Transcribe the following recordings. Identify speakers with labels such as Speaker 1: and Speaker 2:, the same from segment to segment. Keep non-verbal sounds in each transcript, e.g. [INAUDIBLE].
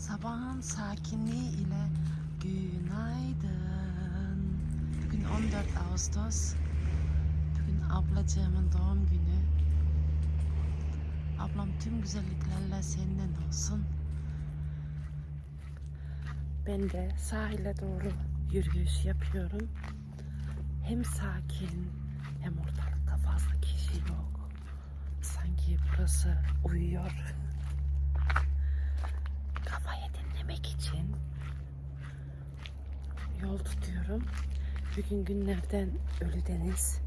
Speaker 1: Sabahın sakinliği ile günaydın. Bugün 14 Ağustos. Bugün ablacığımın doğum günü. Ablam tüm güzelliklerle senden olsun. Ben de sahile doğru yürüyüş yapıyorum. Hem sakin hem ortalıkta fazla kişi yok. Sanki burası uyuyor. Dinlemek için yol tutuyorum. Bugün günlerden Ölüdeniz.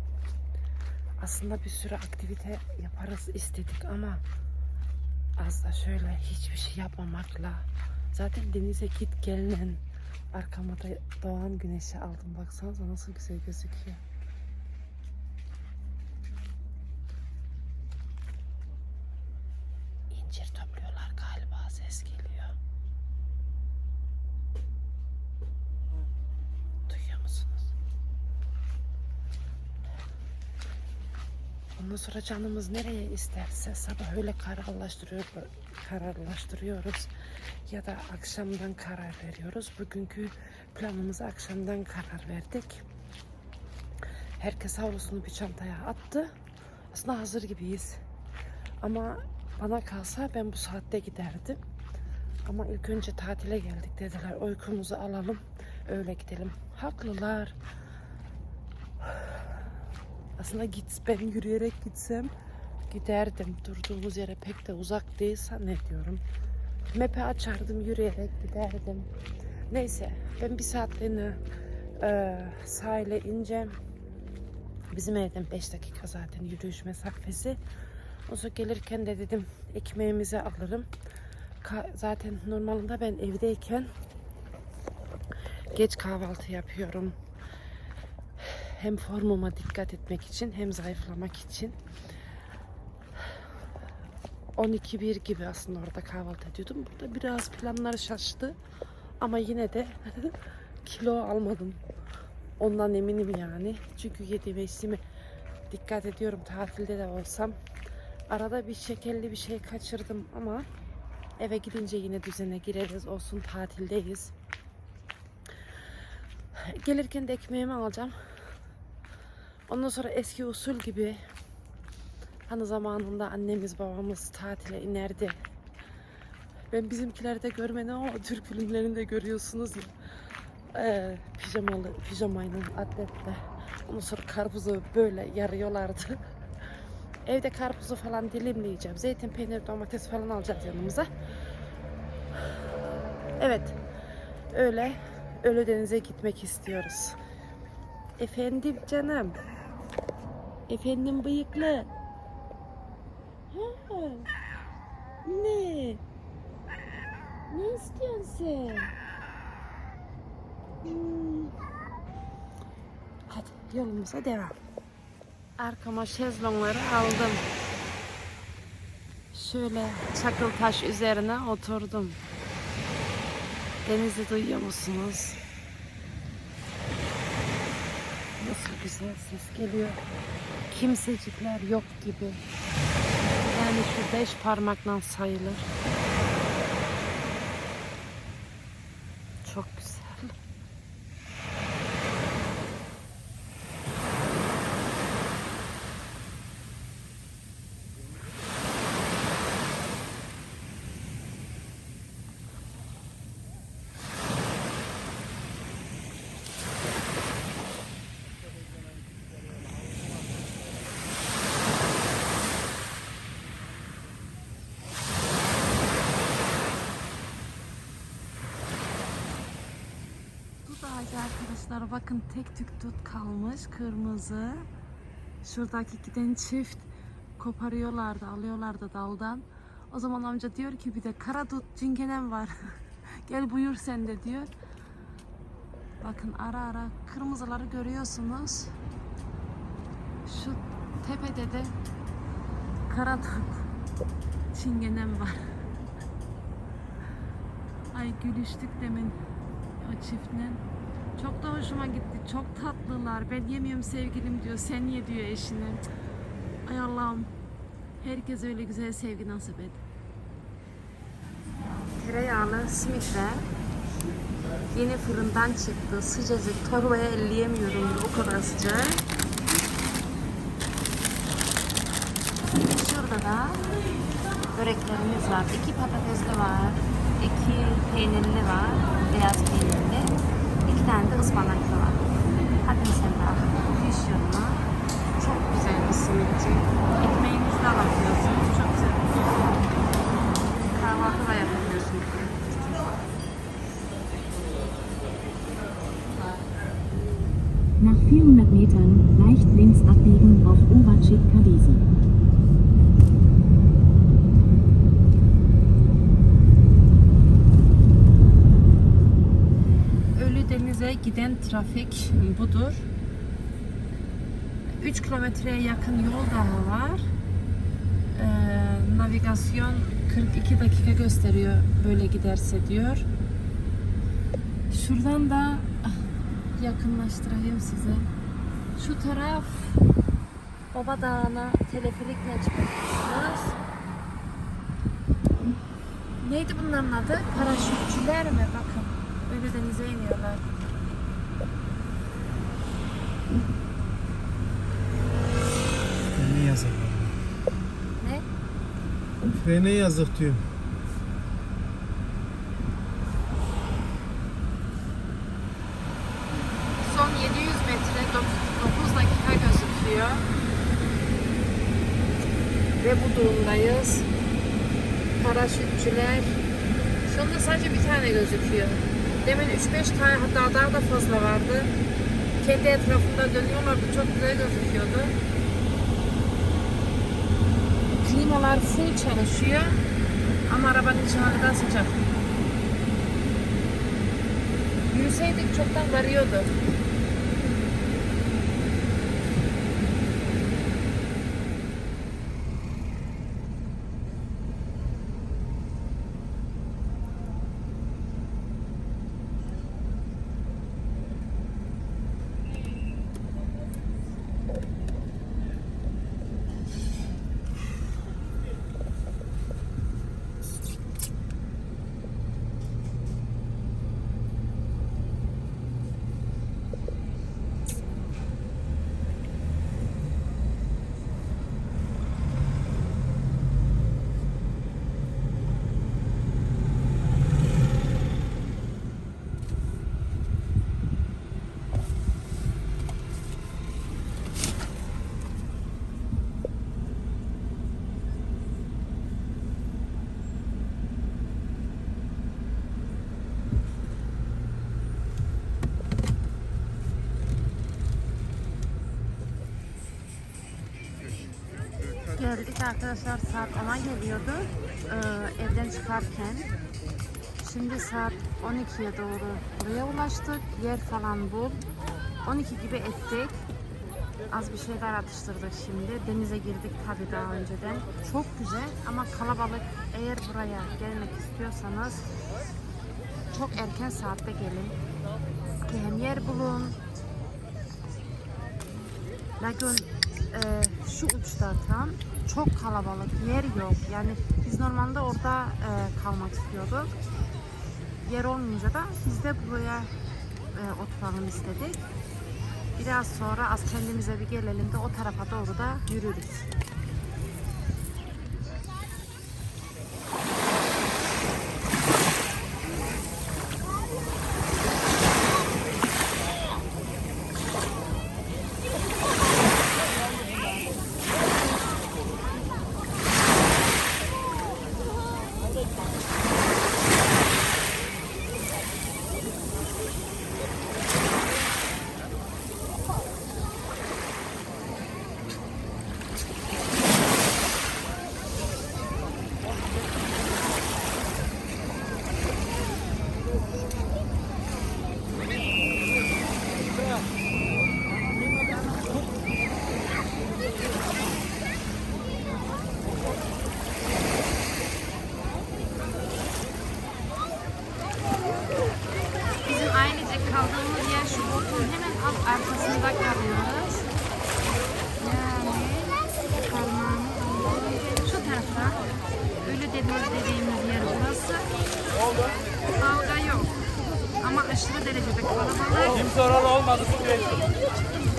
Speaker 1: Aslında bir sürü aktivite yaparız istedik ama az da şöyle hiçbir şey yapmamakla zaten denize git gelinen arkama da doğan güneşi aldım. Baksanıza nasıl güzel gözüküyor. İncir topluyorlar galiba ses geliyor. Duyuyor musunuz? Ondan sonra canımız nereye isterse sabah öyle kararlaştırıyor, kararlaştırıyoruz ya da akşamdan karar veriyoruz. Bugünkü planımızı akşamdan karar verdik. Herkes havlusunu bir çantaya attı. Aslında hazır gibiyiz. Ama bana kalsa ben bu saatte giderdim. Ama ilk önce tatile geldik dediler. Uykumuzu alalım, öyle gidelim. Haklılar. Aslında git ben yürüyerek gitsem giderdim. Durduğumuz yere pek de uzak değil zannediyorum. Map'i açardım yürüyerek giderdim. Neyse ben bir saatliğine e, sahile ineceğim. Bizim evden 5 dakika zaten yürüyüş mesafesi. O gelirken de dedim ekmeğimizi alırım. Ka- zaten normalde ben evdeyken geç kahvaltı yapıyorum. Hem formuma dikkat etmek için hem zayıflamak için. 12-1 gibi aslında orada kahvaltı ediyordum. Burada biraz planlar şaştı. Ama yine de [LAUGHS] kilo almadım. Ondan eminim yani. Çünkü yediğime içtiğime dikkat ediyorum. Tatilde de olsam. Arada bir şekerli bir şey kaçırdım ama eve gidince yine düzene gireriz. Olsun tatildeyiz. Gelirken de ekmeğimi alacağım. Ondan sonra eski usul gibi hani zamanında annemiz babamız tatile inerdi. Ben bizimkilerde görmedim ama Türk filmlerinde görüyorsunuz ya. Ee, pijamalı, pijamayla, atletle. Ondan sonra karpuzu böyle yarıyorlardı. [LAUGHS] Evde karpuzu falan dilimleyeceğim. Zeytin, peynir, domates falan alacağız yanımıza. Evet. Öyle Ölüdeniz'e gitmek istiyoruz. Efendim canım. Efendim bıyıklı. Ha. Ne? Ne istiyorsun sen? Hmm. Hadi yolumuza devam. Arkama şezlongları aldım. Şöyle çakıl taş üzerine oturdum. Denizi duyuyor musunuz? Nasıl güzel ses geliyor. Kimsecikler yok gibi. Yani şu beş parmakla sayılır. Çok güzel. Ağacı arkadaşlar bakın tek tük dut kalmış kırmızı. Şuradaki giden çift koparıyorlardı alıyorlardı daldan. O zaman amca diyor ki bir de kara dut cingenem var. [LAUGHS] Gel buyur sen de diyor. Bakın ara ara kırmızıları görüyorsunuz. Şu tepede de kara dut çingenem var. [LAUGHS] Ay gülüştük demin o çiftle. Çok da hoşuma gitti. Çok tatlılar. Ben yemiyorum sevgilim diyor. Sen ye diyor eşine. Ay Allah'ım. Herkes öyle güzel sevgi nasip et. Tereyağlı simitle yeni fırından çıktı. Sıcacık torbaya elleyemiyorum o kadar sıcak. Şurada da böreklerimiz var. İki patatesli var. iki peynirli var. Beyaz peynirli. Iki tane de ıspanaklı var. Hadi al. Düş yanına. Çok güzel bir simitçi. Ekmeğimizi de alabiliyorsun. Çok güzel. Kahvaltı da yapabiliyorsun.
Speaker 2: Nach 400 Metern leicht links abbiegen auf Uvacik Kadesi.
Speaker 1: Giden trafik budur. 3 kilometreye yakın yol daha var. Ee, navigasyon 42 dakika gösteriyor böyle giderse diyor. Şuradan da ah, yakınlaştırayım size. Şu taraf Baba Dağı'na teleferikle çıkıyorsunuz. Neydi bunların adı? Paraşütçüler mi? Bakın. Öyle denize iniyorlar.
Speaker 3: Frene yazık.
Speaker 1: Ne?
Speaker 3: Frene yazık diyorum.
Speaker 1: Son 700 metre 9 dakika gözüküyor. Ve bu durumdayız. Paraşütçüler. Şu anda sadece bir tane gözüküyor. Demin 3-5 tane hatta daha da fazla vardı. Kendi etrafında dönüyorlardı. Çok güzel gözüküyordu. Klimalar full çalışıyor. Ama arabanın içi hala sıcak. Yürüseydik çoktan varıyordu. Arkadaşlar saat 10'a geliyordu ee, evden çıkarken. Şimdi saat 12'ye doğru buraya ulaştık. Yer falan bul. 12 gibi ettik. Az bir şeyler atıştırdık şimdi. Denize girdik tabii daha önceden. Çok güzel ama kalabalık. Eğer buraya gelmek istiyorsanız çok erken saatte gelin. Hem yer bulun. Lagun e, şu uçta tam çok kalabalık yer yok. Yani biz normalde orada e, kalmak istiyorduk. Yer olmayınca da biz de buraya e, oturalım istedik. Biraz sonra az kendimize bir gelelim de o tarafa doğru da yürürüz. göl dediğimiz yer burası. Dalga yok. Ama aşırı derecede kalabalık. Kimse
Speaker 3: oralı olmadı bu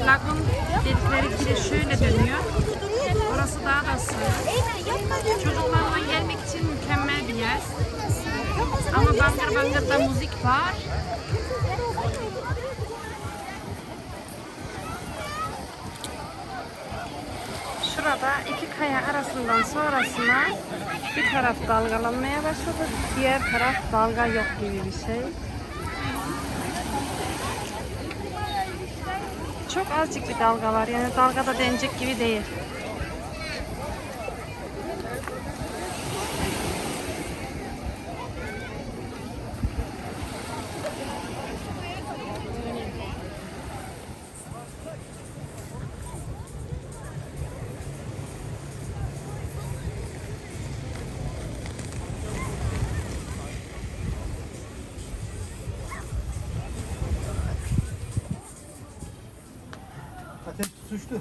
Speaker 1: Lagun dedikleri kire şöyle dönüyor. Orası daha da sığ. Çocuklarla gelmek için mükemmel bir yer. Ama bangır bangır da müzik var. Şurada iki kaya arasından sonrasına bir taraf dalgalanmaya başladı. Diğer taraf dalga yok gibi bir şey. Çok azıcık bir dalga var. Yani dalga da denecek gibi değil.
Speaker 3: Suçlu.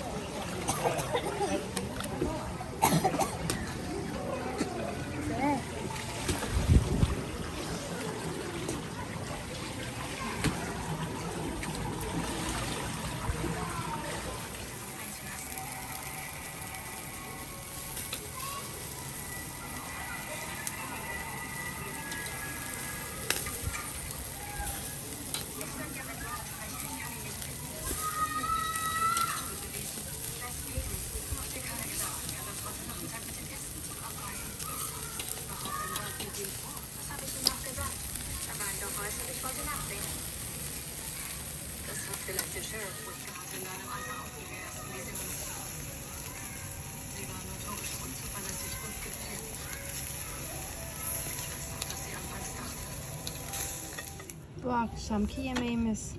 Speaker 1: akşamki yemeğimiz.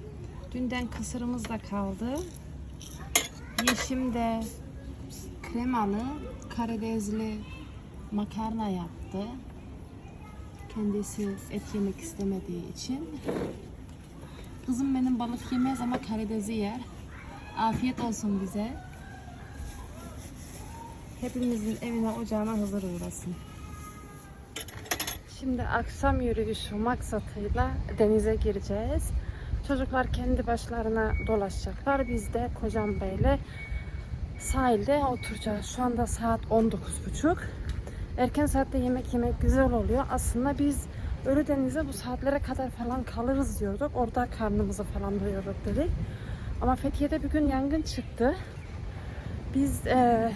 Speaker 1: Dünden kısırımız da kaldı. Yeşim de kremalı karidesli makarna yaptı. Kendisi et yemek istemediği için. Kızım benim balık yemez ama karidesi yer. Afiyet olsun bize. Hepimizin evine ocağına hazır uğrasın. Şimdi akşam yürüyüşü maksatıyla denize gireceğiz. Çocuklar kendi başlarına dolaşacaklar. Biz de Kocam Bey'le sahilde oturacağız. Şu anda saat 19.30. Erken saatte yemek yemek güzel oluyor. Aslında biz Ölüdeniz'e bu saatlere kadar falan kalırız diyorduk. Orada karnımızı falan doyurduk dedik. Ama Fethiye'de bir gün yangın çıktı. Biz e,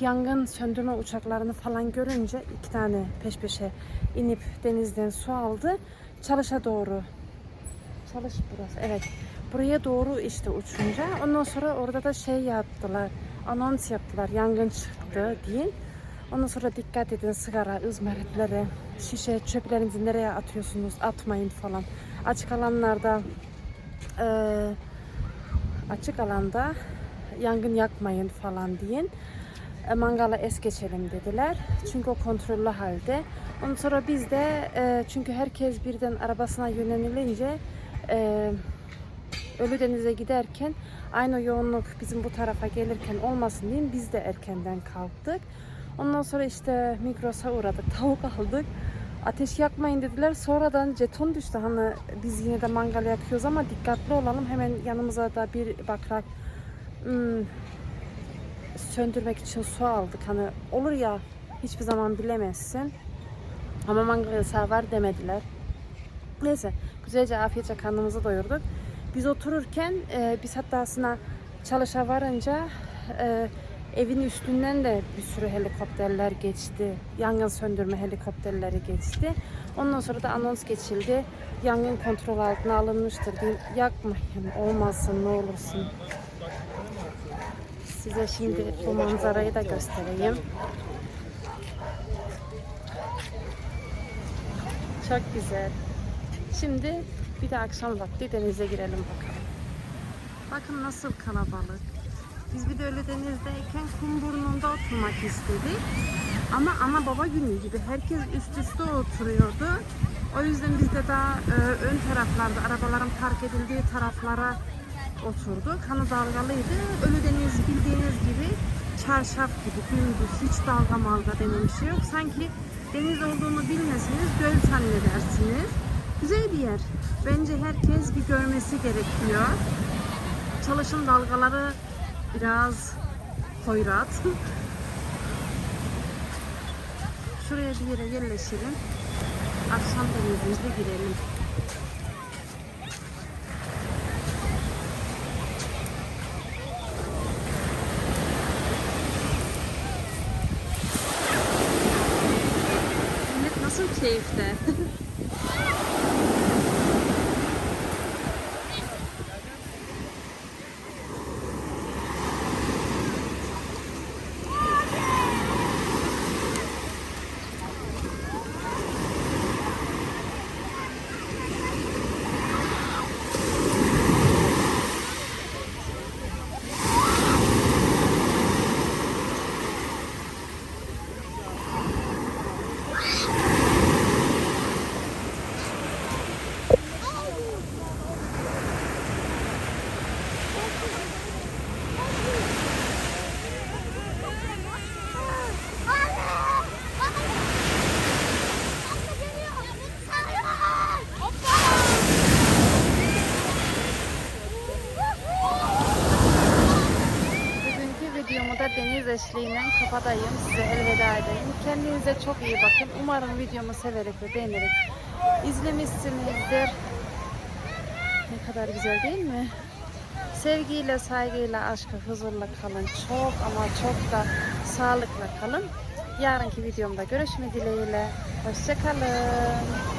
Speaker 1: yangın söndürme uçaklarını falan görünce iki tane peş peşe inip denizden su aldı. Çalış'a doğru. Çalış burası. Evet. Buraya doğru işte uçunca. Ondan sonra orada da şey yaptılar. Anons yaptılar. Yangın çıktı diye. Ondan sonra dikkat edin sigara, ızmaritleri, şişe, çöplerinizi nereye atıyorsunuz atmayın falan. Açık alanlarda eee açık alanda yangın yakmayın falan deyin. E, mangala es geçelim dediler. Çünkü o kontrollü halde. Ondan sonra biz de e, çünkü herkes birden arabasına yönelilince e, Ölüdeniz'e giderken aynı yoğunluk bizim bu tarafa gelirken olmasın diye biz de erkenden kalktık. Ondan sonra işte Migros'a uğradık. [LAUGHS] Tavuk aldık. Ateş yakmayın dediler. Sonradan jeton düştü. Hani biz yine de mangal yakıyoruz ama dikkatli olalım. Hemen yanımıza da bir bakrak hmm, söndürmek için su aldık. Hani olur ya hiçbir zaman bilemezsin. Ama mangal yasağı var demediler. Neyse güzelce afiyetçe karnımızı doyurduk. Biz otururken e, biz hatta aslında çalışa varınca e, evin üstünden de bir sürü helikopterler geçti. Yangın söndürme helikopterleri geçti. Ondan sonra da anons geçildi. Yangın kontrol altına alınmıştır. Yakmayın olmasın ne olursun. Size şimdi bu manzarayı da göstereyim. Çok güzel. Şimdi bir de akşam vakti denize girelim bakalım. Bakın nasıl kalabalık. Biz bir de öyle denizdeyken kum burnunda oturmak istedik. Ama ana baba günü gibi herkes üst üste oturuyordu. O yüzden biz de daha e, ön taraflarda, arabaların park edildiği taraflara oturduk. Hani dalgalıydı. Ölü deniz bildiğiniz gibi çarşaf gibi dümdüz hiç dalga malga denen bir şey yok. Sanki deniz olduğunu bilmeseniz göl zannedersiniz. Güzel bir yer. Bence herkes bir görmesi gerekiyor. Çalışın dalgaları biraz hoyrat. [LAUGHS] Şuraya bir yere yerleşelim. Akşam denizimize girelim. Millet nasıl keyifte? Bugünkü videomu eşliğiyle kapatayım. Size elveda edeyim. Kendinize çok iyi bakın. Umarım videomu severek ve beğenerek izlemişsinizdir. Ne kadar güzel değil mi? Sevgiyle, saygıyla, aşkla, huzurla kalın. Çok ama çok da sağlıkla kalın. Yarınki videomda görüşme dileğiyle. Hoşçakalın.